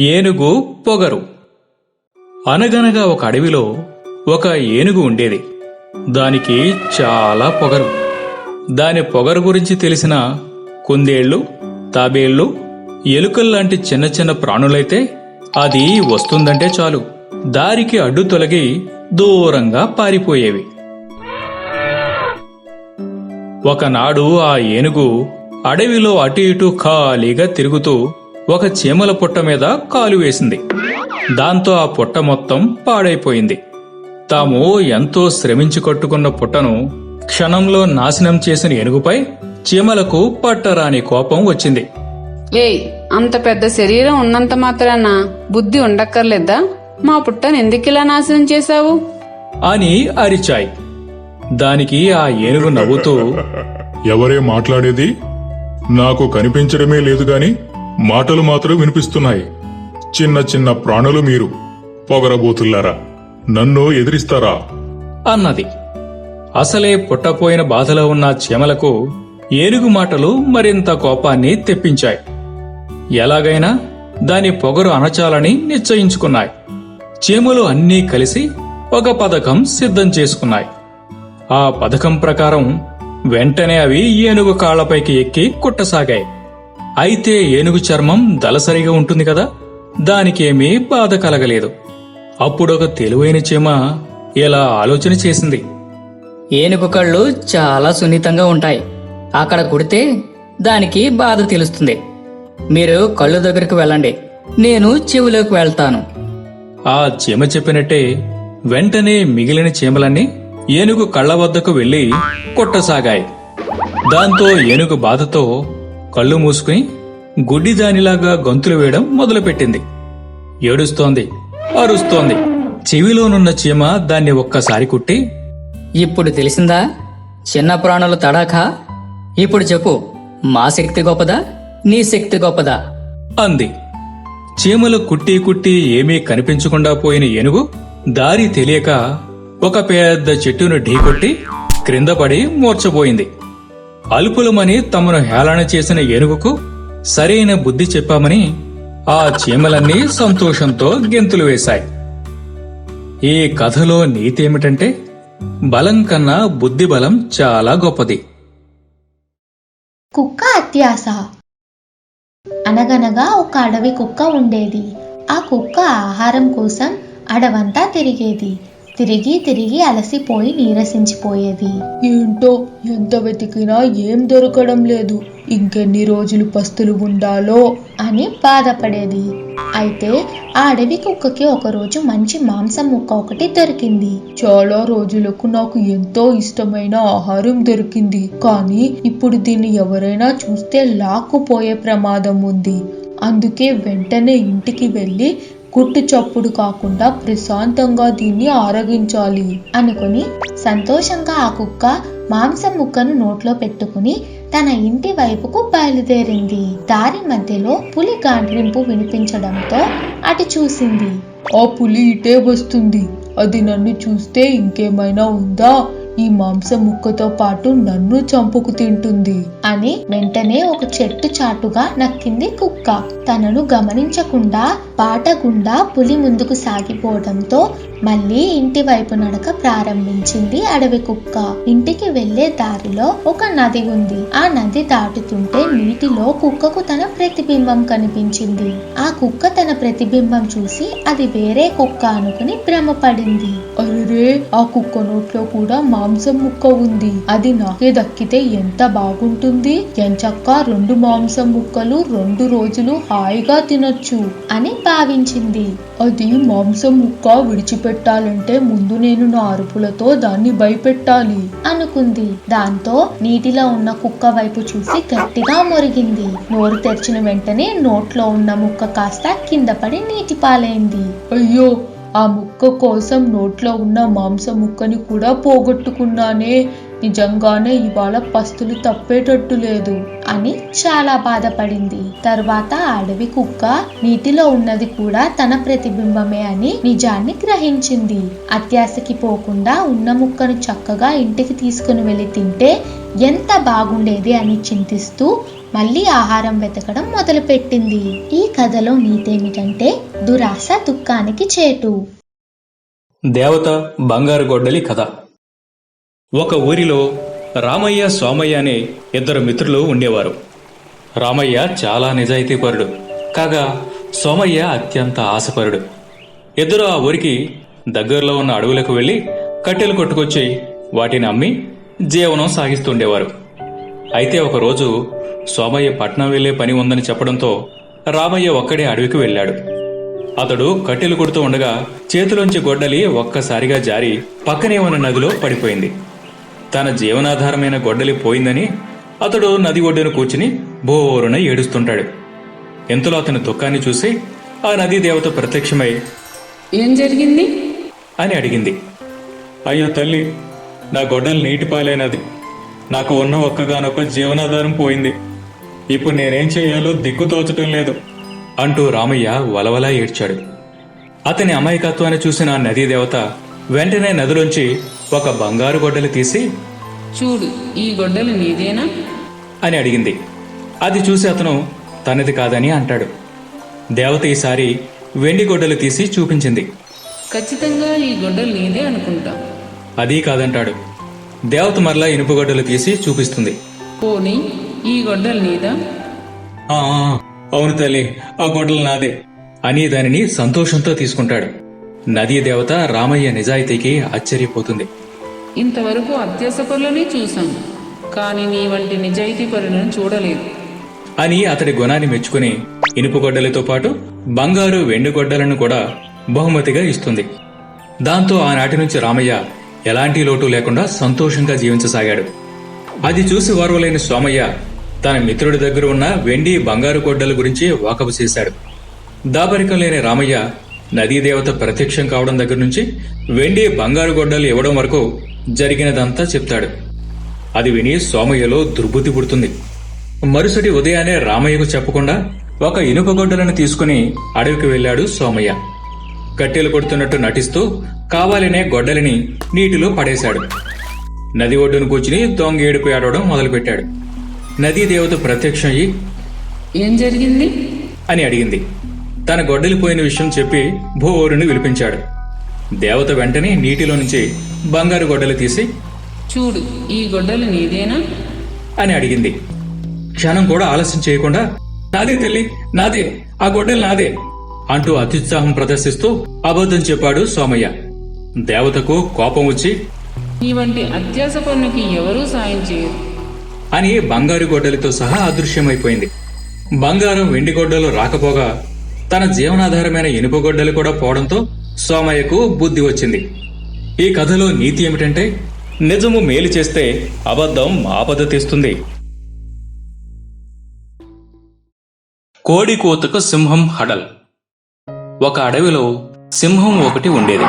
ఏనుగు పొగరు. అనగనగా ఒక అడవిలో ఒక ఏనుగు ఉండేది. దానికి చాలా పొగరు. దాని పొగరు గురించి తెలిసిన కుందేళ్ళు తాబేళ్ళు ఎలుకల్లాంటి చిన్న చిన్న ప్రాణులైతే అది వస్తుందంటే చాలు. దారికి అడ్డు తొలగి దూరంగా పారిపోయేవి. ఒకనాడు ఆ ఏనుగు అడవిలో అటు ఇటు ఖాళీగా తిరుగుతూ ఒక చీమల పుట్ట మీద కాలు వేసింది. దాంతో ఆ పుట్ట మొత్తం పాడైపోయింది. తాము ఎంతో శ్రమించి కట్టుకున్న పుట్టను క్షణంలో నాశనం చేసిన ఏనుగుపై చీమలకు పట్టరాని కోపం వచ్చింది. ఏయ్ అంత పెద్ద శరీరం ఉన్నంత మాత్రాన బుద్ధి ఉండక్కర్లేదా? మా పుట్టను ఎందుకిలా నాశనం చేశావు? అని అరిచాయి. దానికి ఆ ఏనుగు నవ్వుతూ ఎవరే మాట్లాడేది? నాకు కనిపించడమే లేదు గాని మాటలు మాత్రం వినిపిస్తున్నాయి. చిన్న చిన్న ప్రాణులు మీరు. పొగరబోతుల్లారా నన్ను ఎదిరిస్తారా? అన్నది. అసలే పుట్టపోయిన బాధలో ఉన్న చీమలకు ఏనుగు మాటలు మరింత కోపాన్ని తెప్పించాయి. ఎలాగైనా దాని పొగరు అణచాలని నిశ్చయించుకున్నాయి. చీమలు అన్నీ కలిసి ఒక పథకం సిద్ధం చేసుకున్నాయి. ఆ పథకం ప్రకారం వెంటనే అవి ఏనుగు కాళ్ళపైకి ఎక్కి కుట్టసాగాయి. అయితే ఏనుగు చర్మం దలసరిగా ఉంటుంది కదా దానికేమీ బాధ కలగలేదు. అప్పుడొక తెలివైన చీమ ఇలా ఆలోచన చేసింది. ఏనుగు కళ్ళు చాలా సున్నితంగా ఉంటాయి. అక్కడ కుడితే దానికి బాధ తెలుస్తుంది. మీరు కళ్ళు దగ్గరకు వెళ్ళండి. నేను చెవిలోకి వెళ్తాను. ఆ చీమ చెప్పినట్టే వెంటనే మిగిలిన చీమలన్నీ ఏనుగు కళ్ళ వద్దకు వెళ్ళి కొట్టసాగాయి. దాంతో ఏనుగు బాధతో కళ్ళు మూసుకుని గుడ్డిదానిలాగా గొంతులు వేయడం మొదలుపెట్టింది. ఏడుస్తోంది అరుస్తోంది. చెవిలోనున్న చీమ దాన్ని ఒక్కసారి కుట్టి ఇప్పుడు తెలిసిందా? చిన్న ప్రాణుల తడాఖా? ఇప్పుడు చెప్పు మా శక్తి గొప్పదా? నీ శక్తి గొప్పదా? అంది. చీమలు కుట్టి కుట్టి ఏమీ కనిపించకుండా పోయిన ఏనుగు దారి తెలియక ఒక పెద్ద చెట్టును ఢీకొట్టి క్రింద పడి మూర్చబోయింది. అల్పులమని తమను హేళన చేసిన ఏనుగుకు సరైన బుద్ధి చెప్పామని ఆ చీమలన్నీ సంతోషంతో గెంతులు వేశాయి. ఈ కథలో నీతి ఏమిటంటే బలం కన్నా బుద్ధి బలం చాలా గొప్పది. కుక్క అత్యాస. అనగనగా ఒక అడవి కుక్క ఉండేది. ఆ కుక్క ఆహారం కోసం అడవంతా తిరిగేది. తిరిగి తిరిగి అలసిపోయి నీరసించిపోయేది ఏంటో ఎంత వెతికినా ఏం దొరకడం లేదు. ఇంకెన్ని రోజులు పస్తులు ఉండాలో? అని బాధపడేది. అయితే ఆ అడవి కుక్కకి ఒకరోజు మంచి మాంసం ముక్క ఒకటి దొరికింది. చాలా రోజులకు నాకు ఎంతో ఇష్టమైన ఆహారం దొరికింది. కానీ ఇప్పుడు దీన్ని ఎవరైనా చూస్తే లాక్కుపోయే ప్రమాదం ఉంది. అందుకే వెంటనే ఇంటికి వెళ్ళి గుట్టు చప్పుడు కాకుండా ప్రశాంతంగా దీన్ని ఆరగించాలి అనుకుని సంతోషంగా ఆ కుక్క మాంసం ముక్కను నోట్లో పెట్టుకుని తన ఇంటి వైపుకు బయలుదేరింది. దారి మధ్యలో పులి గాండ్రింపు వినిపించడంతో అటు చూసింది. ఆ పులి ఇటే వస్తుంది. అది నన్ను చూస్తే ఇంకేమైనా ఉందా? ఈ మాంసం ముక్కతో పాటు నన్ను చంపుకు తింటుంది. అని వెంటనే ఒక చెట్టు చాటుగా నక్కింది కుక్క. తనను గమనించకుండా బాట గుండా పులి ముందుకు సాగిపోవడంతో మళ్ళీ ఇంటి వైపు నడక ప్రారంభించింది అడవి కుక్క. ఇంటికి వెళ్ళే దారిలో ఒక నది ఉంది. ఆ నది దాటుతుంటే నీటిలో కుక్కకు తన ప్రతిబింబం కనిపించింది. ఆ కుక్క తన ప్రతిబింబం చూసి అది వేరే కుక్క అనుకుని భ్రమపడింది. అరే ఆ కుక్క నోట్లో కూడా మాంసం ముక్క ఉంది. అది నాకే దక్కితే ఎంత బాగుంటుంది? ఎంచక్క రెండు మాంసం ముక్కలు రెండు రోజులు హాయిగా తినొచ్చు. అని భావించింది. అది మాంసం ముక్క విడిచిపెట్టాలంటే ముందు నేను నా అరుపులతో దాన్ని భయపెట్టాలి. అనుకుంది. దాంతో నీటిలో ఉన్న కుక్క వైపు చూసి గట్టిగా మొరిగింది. నోరు తెరిచిన వెంటనే నోట్లో ఉన్న ముక్క కాస్త కింద పడి నీటి పాలైంది. అయ్యో ఆ ముక్క కోసం నోట్లో ఉన్న మాంసం ముక్కని కూడా పోగొట్టుకున్నానే. నిజంగానే ఇవాళ పస్తులు తప్పేటట్టు లేదు అని చాలా బాధపడింది. తర్వాత అడవి కుక్క నీటిలో ఉన్నది కూడా తన ప్రతిబింబమే అని నిజాన్ని గ్రహించింది. అత్యాశకి పోకుండా ఉన్న ముక్కను చక్కగా ఇంటికి తీసుకుని వెళ్ళి తింటే ఎంత బాగుండేది అని చింతిస్తూ మళ్ళీ ఆహారం వెతకడం మొదలుపెట్టింది. ఈ కథలో నీతేమిటంటే దురాశ దుఃఖానికి చేటు. దేవత బంగారు గొడ్డలి కథ. ఒక ఊరిలో రామయ్య సోమయ్య అనే ఇద్దరు మిత్రులు ఉండేవారు. రామయ్య చాలా నిజాయితీపరుడు కాగా సోమయ్య అత్యంత ఆశపరుడు. ఇద్దరు ఆ ఊరికి దగ్గరలో ఉన్న అడవులకు వెళ్ళి కట్టెలు కొట్టుకొచ్చి వాటిని అమ్మి జీవనం సాగిస్తుండేవారు. అయితే ఒకరోజు సోమయ్య పట్నం వెళ్ళే పని ఉందని చెప్పడంతో రామయ్య ఒక్కడే అడవికి వెళ్ళాడు. అతడు కట్టెలు కొడుతూ ఉండగా చేతిలోంచి గొడ్డలి ఒక్కసారిగా జారి పక్కనే ఉన్న నదిలో పడిపోయింది. తన జీవనాధారమైన గొడ్డలి పోయిందని అతడు నది ఒడ్డున కూర్చుని బోరున ఏడుస్తుంటాడు. ఎంతలో అతని దుఃఖాన్ని చూసి ఆ నదీ దేవత ప్రత్యక్షమై ఏం జరిగింది? అని అడిగింది. అయ్యో తల్లి నా గొడ్డలు నీటి పాలైనది. నాకు ఉన్న ఒక్కగానొక్క జీవనాధారం పోయింది. ఇప్పుడు నేనేం చేయాలో దిక్కు తోచటం లేదు. అంటూ రామయ్య వలవలా ఏడ్చాడు. అతని అమాయకత్వాన్ని చూసిన ఆ నదీ దేవత వెంటనే నదిలోంచి ఒక బంగారు గొడ్డలి తీసి చూడు ఈ గొడ్డలు నీదేనా? అని అడిగింది. అది చూసి అతను తనది కాదని అంటాడు. దేవత ఈసారి వెండి గొడ్డలు తీసి చూపించింది. ఖచ్చితంగా ఈ గొడ్డలు నీదే అనుకుంటా. అదీ కాదంటాడు. దేవత మరలా ఇనుప గొడ్డలు తీసి చూపిస్తుంది. పోనీ ఈ గొడ్డలు నీదా? అవును తల్లి ఆ గొడ్డలు నాదే అని దానిని సంతోషంతో తీసుకుంటాడు. నదీ దేవత రామయ్య నిజాయితీకి ఆశ్చర్యపోతుంది. ఇంతవరకు అత్యాస పనులని చూశాను కానీ నీ వంటి నిజాయితీ పరులను చూడలేదు. అని అతడి గుణాన్ని మెచ్చుకుని ఇనుప గొడ్డలతో పాటు బంగారు వెండి గొడ్డలను కూడా బహుమతిగా ఇస్తుంది. దాంతో ఆనాటి నుంచి రామయ్య ఎలాంటి లోటు లేకుండా సంతోషంగా జీవించసాగాడు. అది చూసి ఓర్వలేని సోమయ్య తన మిత్రుడి దగ్గర ఉన్న వెండి బంగారు గొడ్డల గురించి వాకపు చేశాడు. దాపరికం లేని రామయ్య నదీదేవత ప్రత్యక్షం కావడం దగ్గర నుంచి వెండి బంగారు గొడ్డలు ఇవ్వడం వరకు జరిగినదంతా చెప్తాడు. అది విని సోమయ్యలో దుర్బుద్ధి పుడుతుంది. మరుసటి ఉదయాన్నే రామయ్యకు చెప్పకుండా ఒక ఇనుప గొడ్డలను తీసుకుని అడవికి వెళ్ళాడు సోమయ్య. కట్టెలు కొడుతున్నట్టు నటిస్తూ కావాలనే గొడ్డలిని నీటిలో పడేశాడు. నది ఒడ్డును కూర్చుని దొంగ ఏడుపు ఆడవడం మొదలుపెట్టాడు. నదీ దేవత ప్రత్యక్షం అయ్యి ఏం జరిగింది? అని అడిగింది. తన గొడ్డలిపోయిన విషయం చెప్పి భోరుని విలిపించాడు. దేవత వెంటనే నీటిలో నుంచి బంగారు గొడ్డలి తీసి చూడు ఈ గొడ్డలు నీదేనా? అని అడిగింది. క్షణం కూడా ఆలస్యం చేయకుండా నాదే తల్లి నాదే ఆ గొడ్డలి నాదే అంటూ అత్యుత్సాహం ప్రదర్శిస్తూ అబద్ధం చెప్పాడు సోమయ్య. దేవతకు కోపం వచ్చి వంటి అత్యాస పనులకి ఎవరూ సాయం చేయరు. అని బంగారు గొడ్డలితో సహా అదృశ్యమైపోయింది. బంగారం వెండి గొడ్డలు రాకపోగా తన జీవనాధారమైన ఇనుపగొడ్డలు కూడా పోవడంతో సోమయ్యకు బుద్ధి వచ్చింది. ఈ కథలో నీతి ఏమిటంటే నిజము మేలు చేస్తే అబద్ధం ఆపద తీస్తుంది. కోడి కోతకు సింహం హడల్. ఒక అడవిలో సింహం ఒకటి ఉండేది.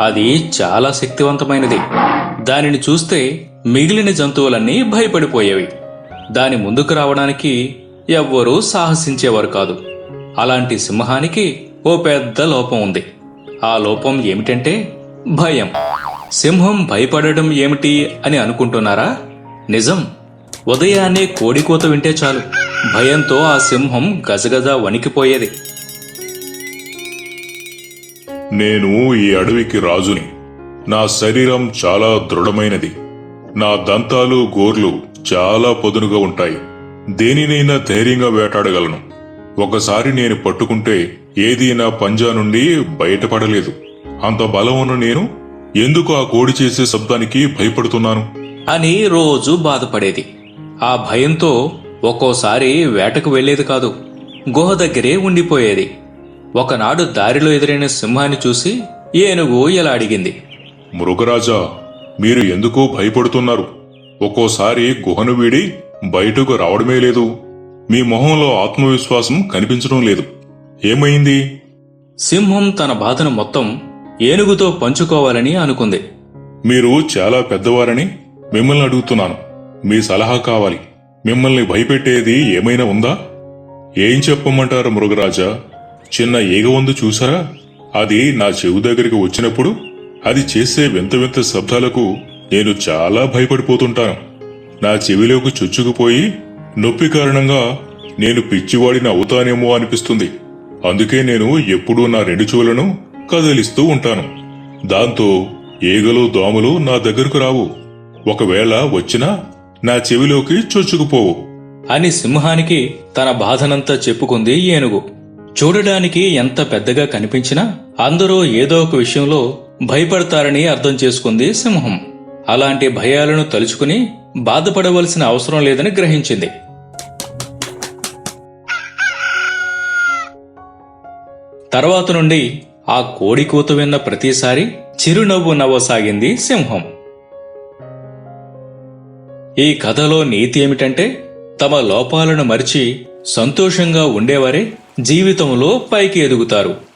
అది చాలా శక్తివంతమైనది. దానిని చూస్తే మిగిలిన జంతువులన్నీ భయపడిపోయేవి. దాని ముందుకు రావడానికి ఎవ్వరూ సాహసించేవారు కాదు. అలాంటి సింహానికి ఓ పెద్ద లోపం ఉంది. ఆ లోపం ఏమిటంటే భయం. సింహం భయపడడం ఏమిటి అని అనుకుంటున్నారా? నిజం. ఉదయాన్నే కోడికోత వింటే చాలు. భయంతో ఆ సింహం గజగజ వణికిపోయేది. నేను ఈ అడవికి రాజుని. నా శరీరం చాలా దృఢమైనది. నా దంతాలు గోర్లు చాలా పదునుగా ఉంటాయి. దేనినైనా ధైర్యంగా వేటాడగలను. ఒకసారి నేను పట్టుకుంటే ఏదీ నా పంజా నుండి బయటపడలేదు. అంత బలం ఉన్న నేను ఎందుకు ఆ కోడి చేసే శబ్దానికి భయపడుతున్నాను? అని రోజు బాధపడేది. ఆ భయంతో ఒక్కోసారి వేటకు వెళ్ళేది కాదు గుహ దగ్గరే ఉండిపోయేది. ఒకనాడు దారిలో ఎదురైన సింహాన్ని చూసి ఏనుగు ఇలా అడిగింది మృగరాజా మీరు ఎందుకు భయపడుతున్నారు? ఒక్కోసారి గుహను వీడి బయటకు రావడమే లేదు. మీ మొహంలో ఆత్మవిశ్వాసం కనిపించడం లేదు. ఏమైంది? సింహం తన బాధను మొత్తం ఏనుగుతో పంచుకోవాలని అనుకుంది. మీరు చాలా పెద్దవారని మిమ్మల్ని అడుగుతున్నాను. మీ సలహా కావాలి. మిమ్మల్ని భయపెట్టేది ఏమైనా ఉందా? ఏం చెప్పమంటారు మృగరాజా? చిన్న ఈగ ఉంది చూసారా? అది నా చెవు దగ్గరికి వచ్చినప్పుడు అది చేసే వింత వింత శబ్దాలకు నేను చాలా భయపడిపోతుంటాను. నా చెవిలోకి చొచ్చుకుపోయి నొప్పి కారణంగా నేను పిచ్చివాడిని అవుతానేమో అనిపిస్తుంది. అందుకే నేను ఎప్పుడూ నా రెండు చెవులను కదిలిస్తూ ఉంటాను. దాంతో ఈగలు దోమలు నా దగ్గరకు రావు. ఒకవేళ వచ్చినా నా చెవిలోకి చొచ్చుకుపోవు. అని సింహానికి తన బాధనంతా చెప్పుకుంది ఏనుగు. చూడడానికి ఎంత పెద్దగా కనిపించినా అందరూ ఏదో ఒక విషయంలో భయపడతారని అర్థం చేసుకుంది సింహం. అలాంటి భయాలను తలుచుకుని బాధపడవలసిన అవసరం లేదని గ్రహించింది. తర్వాత నుండి ఆ కోడి కూత విన్న ప్రతిసారి చిరునవ్వు నవ్వసాగింది సింహం. ఈ కథలో నీతి ఏమిటంటే తమ లోపాలను మరిచి సంతోషంగా ఉండేవారే జీవితంలో పైకి ఎదుగుతారు.